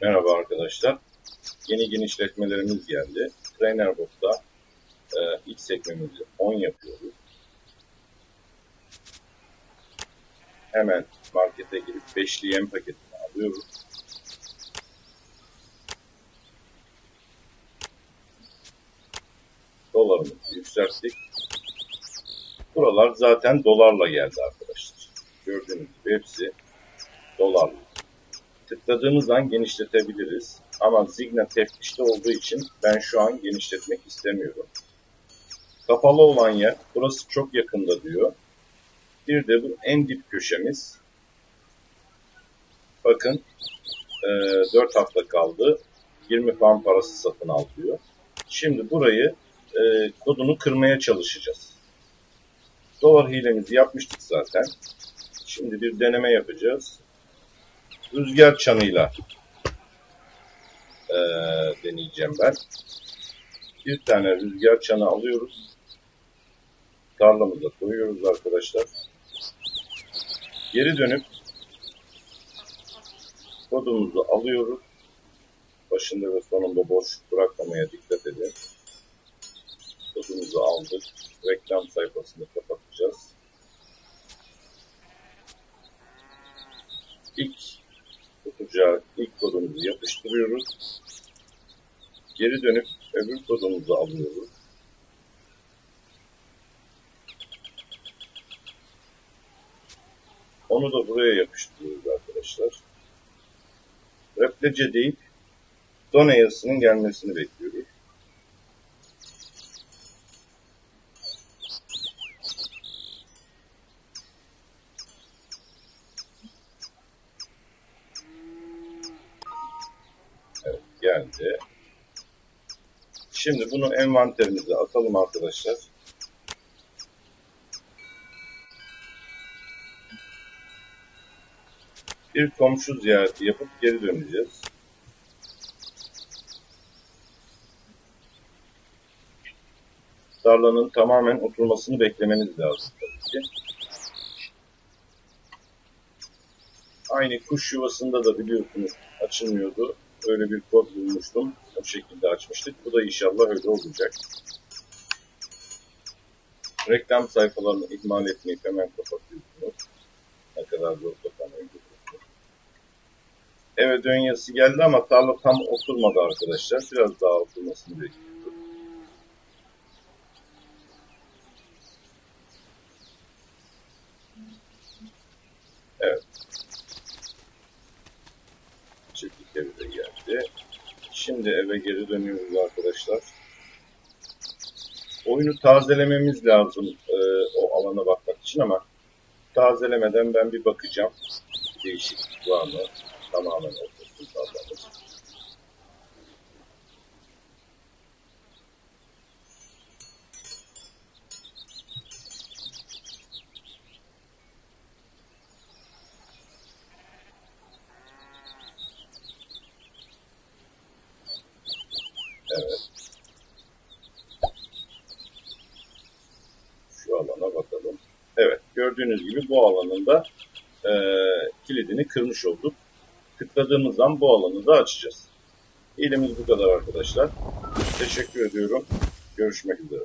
Merhaba arkadaşlar. Yeni genişletmelerimiz geldi. Trainerbot'ta e, ilk sekmemizi 10 yapıyoruz. Hemen markete girip 5'li yem paketini alıyoruz. Dolarımızı yükselttik. Buralar zaten dolarla geldi arkadaşlar. Gördüğünüz gibi hepsi dolarla. Tıkladığımız an genişletebiliriz. Ama Zigna teftişte olduğu için ben şu an genişletmek istemiyorum. Kapalı olan yer, burası çok yakında diyor. Bir de bu en dip köşemiz. Bakın, e, 4 hafta kaldı. 20 fan parası satın al diyor. Şimdi burayı e, kodunu kırmaya çalışacağız. Dolar hilemizi yapmıştık zaten. Şimdi bir deneme yapacağız. Rüzgar çanıyla e, deneyeceğim ben. Bir tane rüzgar çanı alıyoruz. Tarlamıza koyuyoruz arkadaşlar. Geri dönüp kodumuzu alıyoruz. Başında ve sonunda boşluk bırakmamaya dikkat edin. Kodumuzu aldık. Reklam sayfasını kapatacağız. İlk tutacağı ilk kodumuzu yapıştırıyoruz. Geri dönüp öbür kodumuzu alıyoruz. Onu da buraya yapıştırıyoruz arkadaşlar. Replece deyip yazısının gelmesini bekliyoruz. Evet geldi. Şimdi bunu envanterimize atalım arkadaşlar. Bir komşu ziyareti yapıp geri döneceğiz. Tarlanın tamamen oturmasını beklemeniz lazım tabii ki. Aynı kuş yuvasında da biliyorsunuz açılmıyordu. Öyle bir kod bulmuştum. O şekilde açmıştık. Bu da inşallah öyle olacak. Reklam sayfalarını ihmal etmeyip hemen kapatıyorsunuz. Ne kadar zor kapanıyor. Evet ön yazısı geldi ama tarla tam oturmadı arkadaşlar. Biraz daha oturmasını bekliyoruz. Evet. Çiftlik evi de geldi. Şimdi eve geri dönüyoruz arkadaşlar. Oyunu tazelememiz lazım e, o alana bakmak için ama tazelemeden ben bir bakacağım. Değişiklik var mı? Tamamen otursun tarlamız. Şu alana bakalım. Evet, gördüğünüz gibi bu alanın da e, kilidini kırmış olduk. Tıkladığımız bu alanı da açacağız. İlimiz bu kadar arkadaşlar. Teşekkür ediyorum. Görüşmek üzere.